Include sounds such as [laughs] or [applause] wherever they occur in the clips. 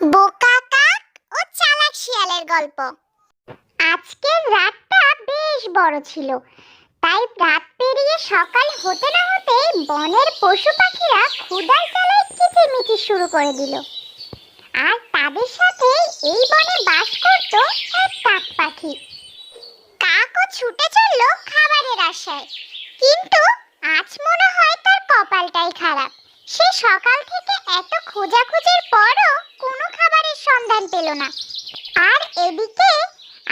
বোকা কাক ও চালাক শিয়ালের গল্প। আজকের রাতটা বেশ বড় ছিল। তাই রাত পেরিয়ে সকাল হতে না হতেই বনের পশু পাখিরা ক্ষুদার জ্বালায় কিচিরমিচির শুরু করে দিল। আর তাদের সাথে এই বনে বাস করত এক কাক পাখি। কাকও ছুটে চলল খাবারের আশায়। কিন্তু আজ মনে হয় তার কপালটাই খারাপ। সে সকাল থেকে এত খোঁজাখুঁজির পরও সন্ধান পেল না। আর এদিকে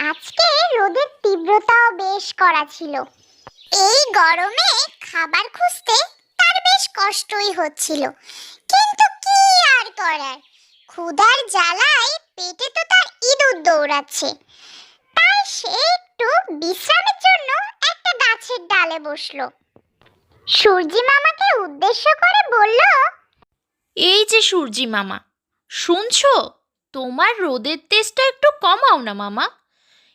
আজকে রোদের তীব্রতাও বেশ করা ছিল। এই গরমে খাবার খুঁজতে তার বেশ কষ্টই হচ্ছিল। কিন্তু কি আর করার? ক্ষুধার জ্বালায় পেটে তো তার ইঁদুর দৌড়াচ্ছে। তাই সে একটু বিশ্রামের জন্য একটা গাছের ডালে বসল। সূর্যি মামাকে উদ্দেশ্য করে বলল, এই যে সূর্যি মামা, শুনছো? তোমার রোদের তেজটা একটু কমাও না, মামা।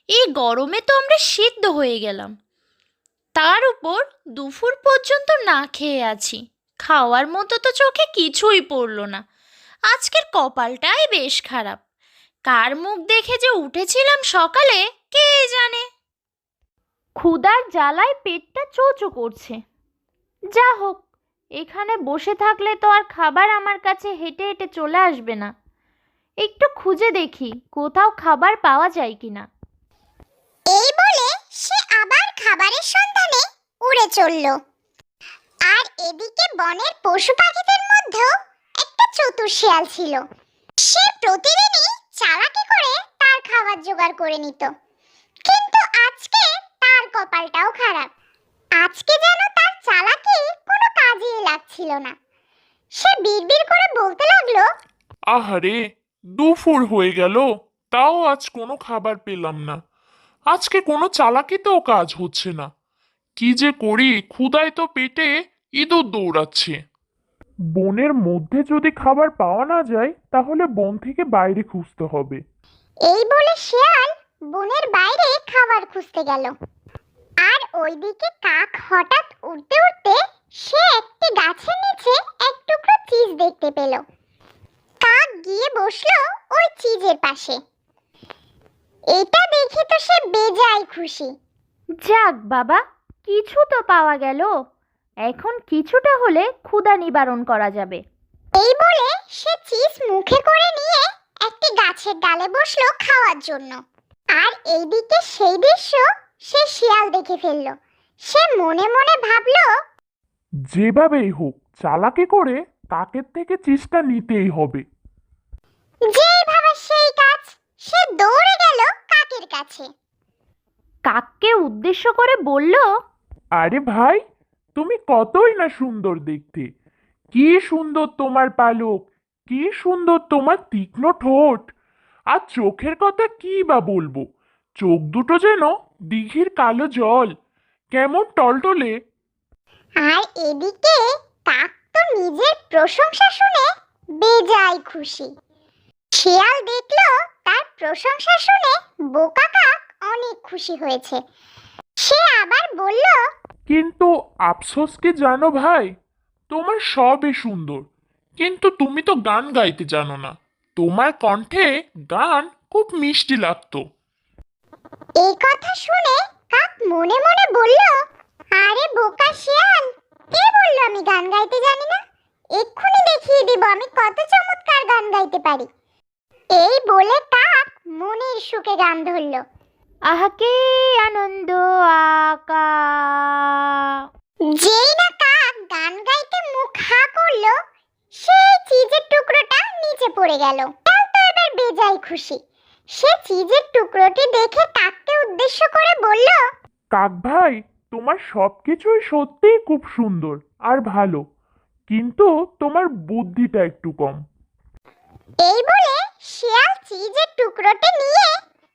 এই গরমে তো আমরা সিদ্ধ হয়ে গেলাম। তার উপর দুপুর পর্যন্ত না খেয়ে আছি। খাওয়ার মতো তো চোখে কিছুই পড়ল না। আজকের কপালটাই বেশ খারাপ। কার মুখ দেখে যে উঠেছিলাম সকালে, কে জানে? ক্ষুদার জ্বালায় পেটটা চোচো করছে। যা হোক, এখানে বসে থাকলে তো আর খাবার আমার কাছে হেঁটে হেঁটে চলে আসবে না। একটু খুঁজে দেখি কোথাও খাবার পাওয়া যায় কিনা। এই বলে সে আবার খাবারের সন্ধানে উড়ে চলল। আর এদিকে বনের পশু পাখিদের মধ্যেও একটা চতুর শিয়াল ছিল। সে প্রতিদিনই চালাকি করে তার খাবার জোগাড় করে নিত। কিন্তু আজকে তার কপালটাও খারাপ। আজকে যেন তার চালাকি কোনো কাজেই লাগছিল না। সে বিড়বিড় করে বলতে লাগল আহারে দুপুর হয়ে গেল, তাও আজ কোনো খাবার পেলাম না। আজকে কোনো চালাকিতেও কাজ হচ্ছে না। কি যে করি ক্ষুদায় তো পেটে ইঁদুর দৌড়াচ্ছে। বনের মধ্যে যদি খাবার পাওয়া না যায়, তাহলে বন থেকে বাইরে খুঁজতে হবে। এই বলে শিয়াল বনের বাইরে খাবার খুঁজতে গেল। আর ওইদিকে কাক হঠাৎ উড়তে উড়তে সে একটি গাছের নিচে এক টুকরো চিজ দেখতে পেল। কাক গিয়ে বসল ওই চিজের পাশে। এটা দেখে তো সে বেজায় খুশি। যাক বাবা কিছু তো পাওয়া গেল। এখন কিছুটা হলে ক্ষুধা নিবারণ করা যাবে। এই বলে সে চিজ মুখে করে নিয়ে একটি গাছের ডালে বসল খাওয়ার জন্য। আর এইদিকে সেই দৃশ্য সে শিয়াল দেখে ফেলল। সে মনে মনে ভাবলো যেভাবেই হোক চালাকি করে কাকের থেকে চিজটা নিতেই হবে। যেই ভাবে সেই কাজ সে দৌড়ে গেল কাকের কাছে। কাককে উদ্দেশ্য করে বলল আরে ভাই তুমি কতই না সুন্দর দেখতে। কি সুন্দর তোমার পালক কি সুন্দর তোমার তীক্ষ্ণ ঠোঁট। আর চোখের কথা কি বা বলব? চোখ দুটো যেন দিঘির কালো জল কেমন টলটলে। আর এদিকে কাক তো নিজের প্রশংসা শুনে বেজায় খুশি। শিয়াল দেখল তার প্রশংসা শুনে বোকা কাক অনেক খুশি হয়েছে। সে আবার বলল কিন্তু আফসোস কি জানো ভাই? তোমার সবই সুন্দর। কিন্তু তুমি তো গান গাইতে জানো না। তোমার কণ্ঠে গান খুব মিষ্টি লাগতো। এই কথা শুনে কাক মনে মনে বলল আরে বোকা শিয়াল কে বলল আমি গান গাইতে জানি না? এক্ষুনি দেখিয়ে দিব আমি কত চমৎকার গান গাইতে পারি। এই বলে কাক মনের সুখে গান ধরলো। আহাকে আনন্দ আকা? যেই না কাক গান গাইতে মুখ হা করল সেই চিজের টুকরোটা নিচে পড়ে গেল। শিয়াল তো এবার বেজায় খুশি। সে চিজের টুকরোটি দেখে কাককে উদ্দেশ্য করে বলল কাক ভাই তোমার সবকিছুই সত্যিই খুব সুন্দর আর ভালো কিন্তু তোমার বুদ্ধিটা একটু কম। এই বলে শিয়াল চিজের টুকরোটি নিয়ে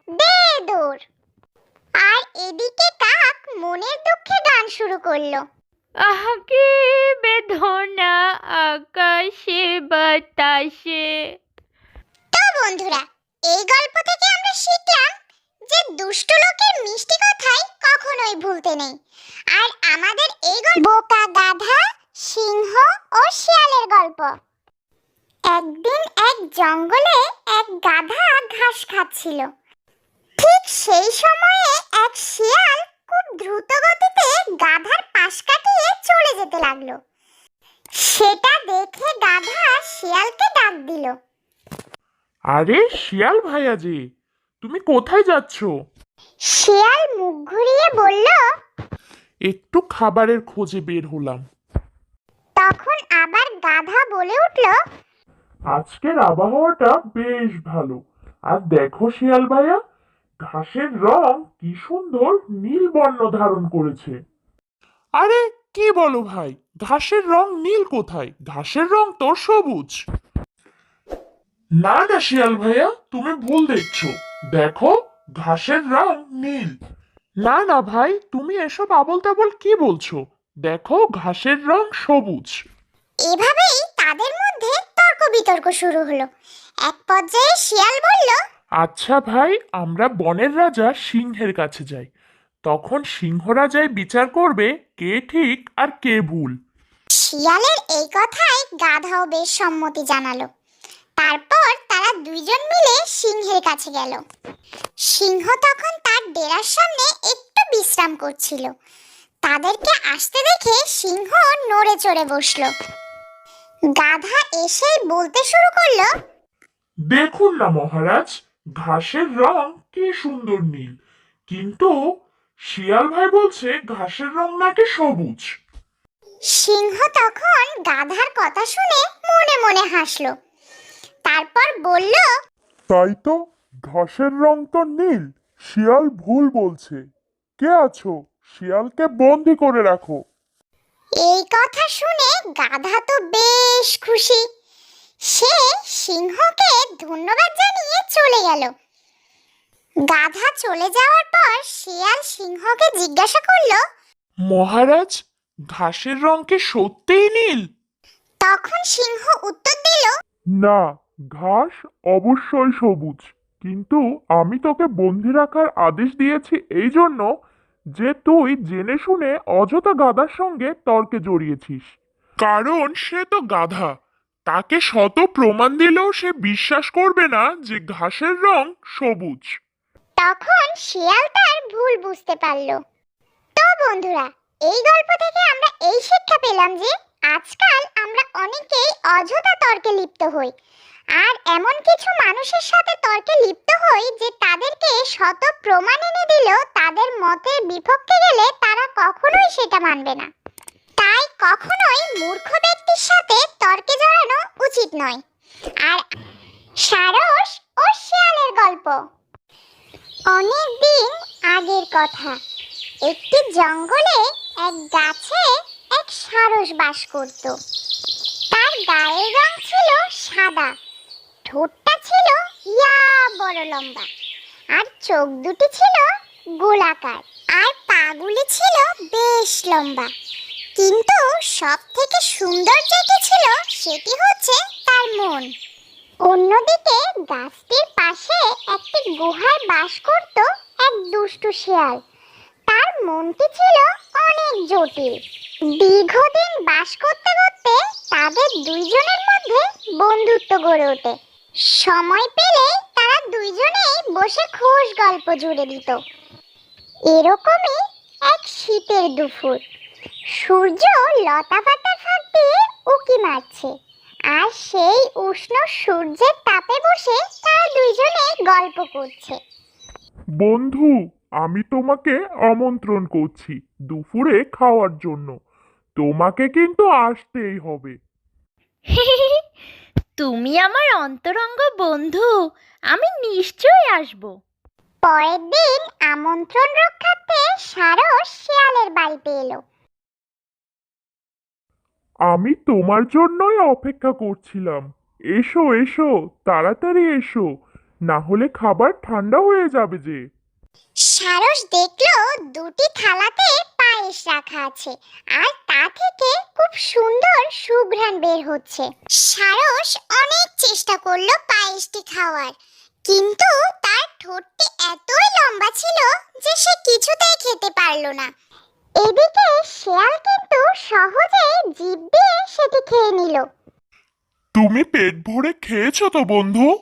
দে দৌড় আর এদিকে কাক মনের দুঃখে গান শুরু করল। আহাকে বেদনা আকাশে বাতাসে। তো বন্ধুরা এই গল্প থেকে আমরা শিখলাম দুষ্ট লোকের মিষ্টি কথাই কখনোই ভুলতে নেই। আর আমাদের এই গল্প বোকা, গাধা, সিংহ ও শিয়ালের গল্প। একদিন এক জঙ্গলে এক গাধা ঘাস খাচ্ছিল। ঠিক সেই সময়ে এক শিয়াল খুব দ্রুত গতিতে গাধার পাশ কাটিয়ে চলে যেতে লাগল। সেটা দেখে গাধা শিয়ালকে ডাক দিল। আরে, শিয়াল ভাইয়াজি তুমি কোথায় যাচ্ছ? শিয়াল মুখ ঘুরিয়ে বলল একটু খাবারের খোঁজে বের হলাম। তখন আবার গাধা বলে উঠল আজকের আবহাওয়াটা বেশ ভালো। আর দেখো শিয়াল ভাইয়া ঘাসের রং কি সুন্দর নীল বর্ণ ধারণ করেছে। আরে কি বলো ভাই? ঘাসের রং নীল কোথায়? ঘাসের রং তো সবুজ। না না শিয়াল ভাইয়া তুমি ভুল দেখছ। দেখো ঘাসের রং নীল। না না ভাই তুমি এসব আবল তাবল কি বলছো? দেখো ঘাসের রং সবুজ। এভাবেই তাদের মধ্যে তর্ক বিতর্ক শুরু হলো। এক পর্যায়ে শিয়াল বলল আচ্ছা ভাই আমরা বনের রাজা সিংহের কাছে যাই। তখন সিংহ রাজাই বিচার করবে কে ঠিক আর কে ভুল। শিয়ালের এই কথায় গাধাও বেশ সম্মতি জানালো। তারপর তারা দুইজন মিলে সিংহের কাছে গেল। সিংহ তখন তার ডেরার সামনে একটু বিশ্রাম করছিল। তাদেরকে আসতে দেখে সিংহ নড়ে চড়ে বসল। গাধা এসেই বলতে শুরু করল দেখুন না মহারাজ ঘাসের রং কি সুন্দর নীল। কিন্তু শিয়াল ভাই বলছে ঘাসের রং নাকি সবুজ। সিংহ তখন গাধার কথা শুনে মনে মনে হাসলো। তারপর বলল তাই তো ঘাসের রং তো নীল শিয়াল ভুল বলছে। কে আছো? শিয়ালকে বন্দি করে রাখো। এই কথা শুনে গাধা তো বেশ খুশি। সে সিংহকে ধন্যবাদ জানিয়ে চলে গেল। গাধা চলে যাওয়ার পর শিয়াল সিংহকে জিজ্ঞাসা করল মহারাজ ঘাসের রং কি সত্যিই নীল? তখন সিংহ উত্তর দিল না ঘাস অবশ্যই সবুজ কিন্তু আমি তোকে বন্দি রাখার আদেশ দিয়েছি এই জন্য যে তুই জেনে শুনে অযথা গাধার সঙ্গে তর্কে জড়িয়েছিস। কারণ সে তো গাধা। তাকে শত প্রমাণ দিলেও সে বিশ্বাস করবে না যে ঘাসের রং সবুজ। তখন শিয়াল তার ভুল বুঝতে পারল। তো বন্ধুরা এই গল্প থেকে আমরা এই শিক্ষা পেলাম যে আজকাল আমরা অনেকেই অযথা তর্কে লিপ্ত হই। আর এমন কিছু মানুষের সাথে তর্কে লিপ্ত হই যে তাদেরকে শত প্রমাণ এনে দিলেও তাদের মতের বিপক্ষে গেলে তারা কখনোই সেটা মানবে না। তাই কখনোই মূর্খ ব্যক্তির সাথে তর্কে জড়ানো উচিত নয়। আর সারস ও শিয়ালের গল্প। অনেক দিন আগের কথা। একটি জঙ্গলে এক গাছে এক সারস বাস করত। তার গায়ের রং ছিল সাদা। ঠোঁটটা ছিল ইয়া বড় লম্বা। আর চোখ দুটি ছিল গোলাকার। আর পাগুলি ছিল বেশ লম্বা। কিন্তু সব থেকে সুন্দর যেটি ছিল, সেটি হচ্ছে তার মন। অন্যদিকে গাছটির পাশে একটি গুহায় বাস করত এক দুষ্টু শিয়াল। তার মনটি ছিল অনেক জটিল। দীর্ঘদিন বাস করতে করতে তাদের দুইজনের মধ্যে বন্ধুত্ব গড়ে ওঠে। সময় পেলে তারা দুইজনেই বসে খোশ গল্প জুড়ে দিত। এরকমই এক শীতের দুপুর। সূর্য লতা পাতার ফাঁক দিয়ে উকি মারছে আর সেই উষ্ণ সূর্যের তাপে বসে তারা দুইজনে গল্প করছে। বন্ধু আমি তোমাকে আমন্ত্রণ করছি দুপুরে খাওয়ার জন্য। তোমাকে কিন্তু আসতেই হবে। [laughs] তুমি আমার অন্তরঙ্গ বন্ধু আমি নিশ্চয়ই আসব। পরের দিন আমন্ত্রণ রক্ষার্থে সারস শিয়ালের বাড়িতে এলো। আমি তোমার জন্যই অপেক্ষা করছিলাম। এসো এসো তাড়াতাড়ি এসো না হলে খাবার ঠান্ডা হয়ে যাবে যে। সারস দেখল দুটি থালাতে পায়েস রাখা আছে আর তা থেকে খুব সুন্দর সুঘ্রাণ বের হচ্ছে। সারস অনেক চেষ্টা করল পায়েসটি খাওয়ার। কিন্তু তার ঠোঁটটি এতই লম্বা ছিল যে সে কিছুতেই খেতে পারল না। এদিকে শিয়াল কিন্তু সহজেই জিভ দিয়ে সেটি খেয়ে নিল। তুমি পেট ভরে খেয়েছো তো বন্ধু?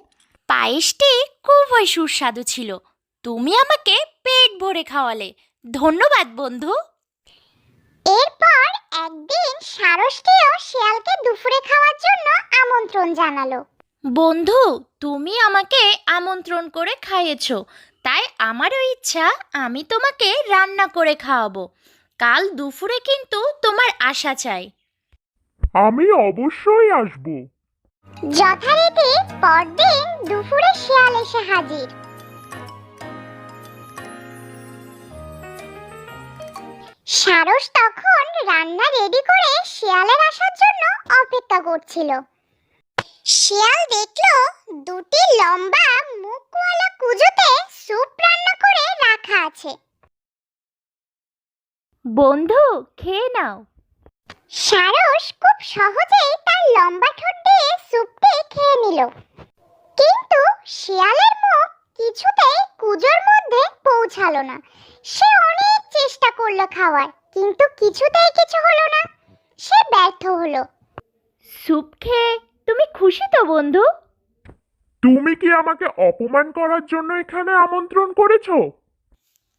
পায়েসটি খুবই সুস্বাদু ছিল। তুমি আমাকে পেট ভরে খাওয়ালে। ধন্যবাদ বন্ধু। এরপর একদিন সারসটিও শিয়ালকে দুপুরে খাওয়ার জন্য আমন্ত্রণ জানালো। বন্ধু তুমি আমাকে আমন্ত্রণ করে খাইয়েছো। তাই আমারও ইচ্ছা আমি তোমাকে রান্না করে খাওয়াবো। কাল দুপুরে কিন্তু তোমার আশা চাই। আমি অবশ্যই আসব। যথারীতি পরদিন দুপুরে শিয়াল এসে হাজির। সারস তখন রান্না রেডি করে শিয়ালের আসার জন্য অপেক্ষা করছিল। শিয়াল দেখল দুটি লম্বা মুখওয়ালা কুজোতে স্যুপ রান্না করে রাখা আছে। বন্ধু খেয়ে নাও। সারস খুব সহজেই তার লম্বা ঠোঁট দিয়ে স্যুপটি খেয়ে নিল। কিন্তু শিয়ালের মুখ কিছুতেই কুজোর মধ্যে পৌঁছালো না। সে অনেক চেষ্টা করল খাওয়ার কিন্তু কিছুতেই কিছু হলো না। সে ব্যর্থ হলো। স্যুপ খেয়ে তুমি খুশি তো বন্ধু? তুমি কি আমাকে অপমান করার জন্য এখানে আমন্ত্রণ করেছ?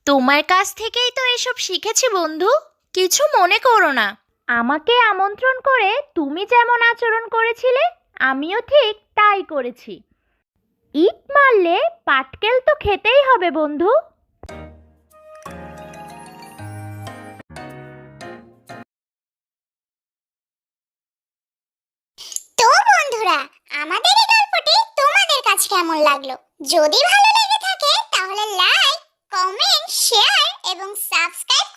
তোমার কাছ থেকেই তো এসব শিখেছি বন্ধু। কিছু মনে করো না। আমাকে আমন্ত্রণ করে তুমি যেমন আচরণ করেছিলে আমিও ঠিক তাই করেছি। ইট পাটকেল তো খেতেই হবে, বন্ধু। তো বন্ধুরা, আমাদের এই গল্পটি তোমাদের কাছে কেমন লাগল? যদি ভালো লেগে থাকে, তাহলে লাইক কমেন্ট শেয়ার এবং সাবস্ক্রাইব